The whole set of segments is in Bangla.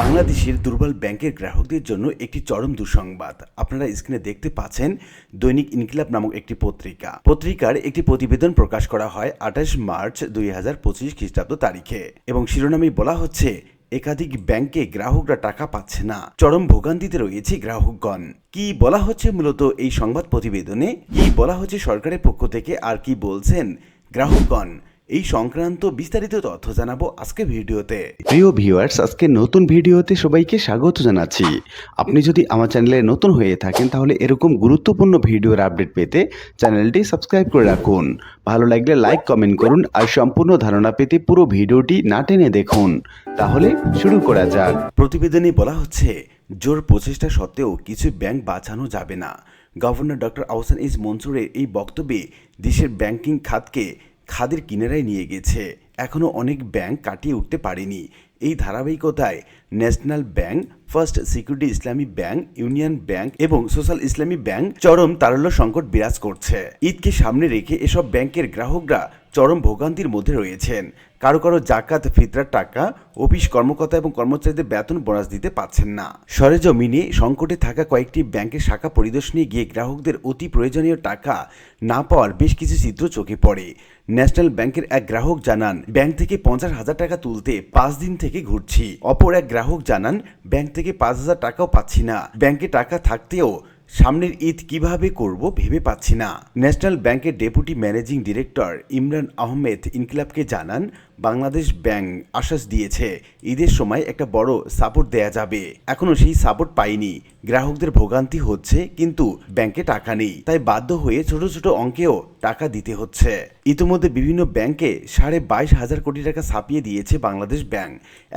বাংলাদেশের দুর্বল ব্যাংকের গ্রাহকদের জন্য একটি চরম দুঃসংবাদ। আপনারা স্ক্রিনে দেখতে পাচ্ছেন দৈনিক ইনকিলাব নামক একটি পত্রিকা। পত্রিকার একটি প্রতিবেদন প্রকাশ করা হয় আঠাশ মার্চ দুই হাজার পঁচিশ খ্রিস্টাব্দ তারিখে এবং শিরোনামে বলা হচ্ছে, একাধিক ব্যাংকে গ্রাহকরা টাকা পাচ্ছে না। চরম ভোগান্তিতে রয়েছে গ্রাহকগণ। কি বলা হচ্ছে মূলত এই সংবাদ প্রতিবেদনে? কি বলা হচ্ছে সরকারের পক্ষ থেকে? আর কি বলছেন গ্রাহকগণ? এই সংক্রান্ত বিস্তারিত তথ্য জানাব আজকে ভিডিওতে। প্রিয় ভিউয়ার্স আজকে নতুন ভিডিওতে সবাইকে স্বাগত জানাচ্ছি। আপনি যদি আমার চ্যানেলে নতুন হয়ে থাকেন তাহলে এরকম গুরুত্বপূর্ণ ভিডিওর আপডেট পেতে চ্যানেলটি সাবস্ক্রাইব করে রাখুন। ভালো লাগলে লাইক কমেন্ট করুন আর সম্পূর্ণ ধারণা পেতে পুরো ভিডিওটি না টেনে দেখুন। তাহলে শুরু করা যাক। প্রতিবেদনে বলা হচ্ছে জোর প্রচেষ্টা সত্ত্বেও কিছু ব্যাংক বাঁচানো যাবে না। গভর্নর ডক্টর আহসান ইস মনসুরের এই বক্তব্যে দেশের ব্যাংকিং খাতকে খাদের কিনারায় নিয়ে গেছে। এখনও অনেক ব্যাংক কাটিয়ে উঠতে পারেনি। এই ধারাবাহিকতায় National Bank, First Security Islami Bank, Union Bank এবং সোশ্যাল ইসলামী ব্যাংক চরম তারল্য সংকট বিরাজ করছে। ঈদকে সামনে রেখে এসব ব্যাংকের গ্রাহকরা চরম ভোগান্তির মধ্যে রয়েছেন। কারও কারও জাকাত, ফিতরার টাকা, অফিস কর্মকর্তা এবং কর্মচারীদের বেতন বোনাস দিতে পাচ্ছেন না। সরেজমিনে সংকটে থাকা কয়েকটি ব্যাংকের শাখা পরিদর্শনে গিয়ে গ্রাহকদের অতি প্রয়োজনীয় টাকা না পাওয়ার বেশ কিছু চিত্র চোখে পড়ে। ন্যাশনাল ব্যাংকের এক গ্রাহক জানান, ব্যাংক থেকে পঞ্চাশ হাজার টাকা তুলতে পাঁচ দিন থেকে ঘুরছি। অপর এক গ্রাহক জানান, ব্যাংক থেকে পাঁচ হাজার টাকাও পাচ্ছি না। ব্যাংকে টাকা থাকতেও সামনের ঈদ কীভাবে করব ভেবে পাচ্ছি না। ন্যাশনাল ব্যাংকের deputy managing director Imran Ahmed ইনকিলাবকে জানান বাংলাদেশ ব্যাংক আশ্বাস দিয়েছে, ঈদের সময় একটা বড় সাপোর্ট দেয়া যাবে। এখনও সেই সাপোর্ট পাইনি। গ্রাহকদের ভোগান্তি হচ্ছে, কিন্তু ব্যাংকে টাকা নেই। তাই বাধ্য হয়ে ছোট ছোট অঙ্কেও টাকা দিতে হচ্ছে। ইতিমধ্যে বিভিন্ন ব্যাংকে সাড়ে বাইশ হাজার কোটি টাকা ছাপিয়ে দিয়েছে বাংলাদেশ ব্যাংক।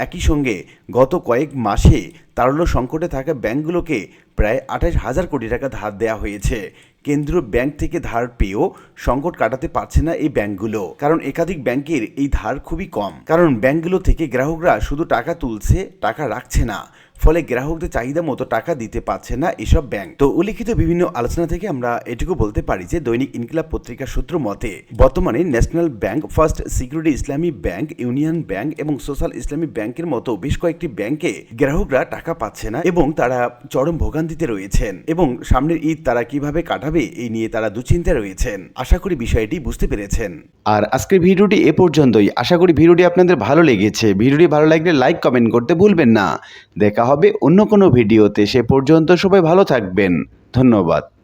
একই সঙ্গে গত কয়েক মাসে তারল্য সংকটে থাকা ব্যাংকগুলোকে প্রায় আঠাশ হাজার কোটি টাকা ধার দেওয়া হয়েছে। কেন্দ্রীয় ব্যাংক থেকে ধার পেয়েও সংকট কাটাতে পারছে না এই ব্যাংকগুলো। কারণ একাধিক ব্যাংকের এই ধার খুবই কম। কারণ ব্যাংকগুলো থেকে গ্রাহকরা শুধু টাকা তুলছে, টাকা রাখছে না। ফলে গ্রাহকদের চাহিদা মতো টাকা দিতে পারছে না এসব ব্যাংক। তো উল্লিখিত বিভিন্ন আলোচনা থেকে আমরা এটুকু বলতে পারি যে, দৈনিক ইনকিলাব পত্রিকার সূত্র মতে, বর্তমানে National Bank, First Security Islami Bank, Union Bank এবং সোশ্যাল ইসলামী ব্যাংকের মতো বেশ কয়েকটি ব্যাংকে গ্রাহকরা টাকা পাচ্ছে না এবং তারা চরম ভোগান্তিতে রয়েছেন এবং সামনের ঈদ তারা কীভাবে কাটাবে এই নিয়ে তারা দুশ্চিন্তায় রয়েছেন। আশা করি বিষয়টি বুঝতে পেরেছেন। আর আজকের ভিডিওটি এ পর্যন্তই। আশা করি ভিডিওটি আপনাদের ভালো লেগেছে। ভিডিওটি ভালো লাগলে লাইক, কমেন্ট করতে ভুলবেন না। দেখা হবে অন্য কোনো ভিডিওতে। সে পর্যন্ত সবাই ভালো থাকবেন। ধন্যবাদ।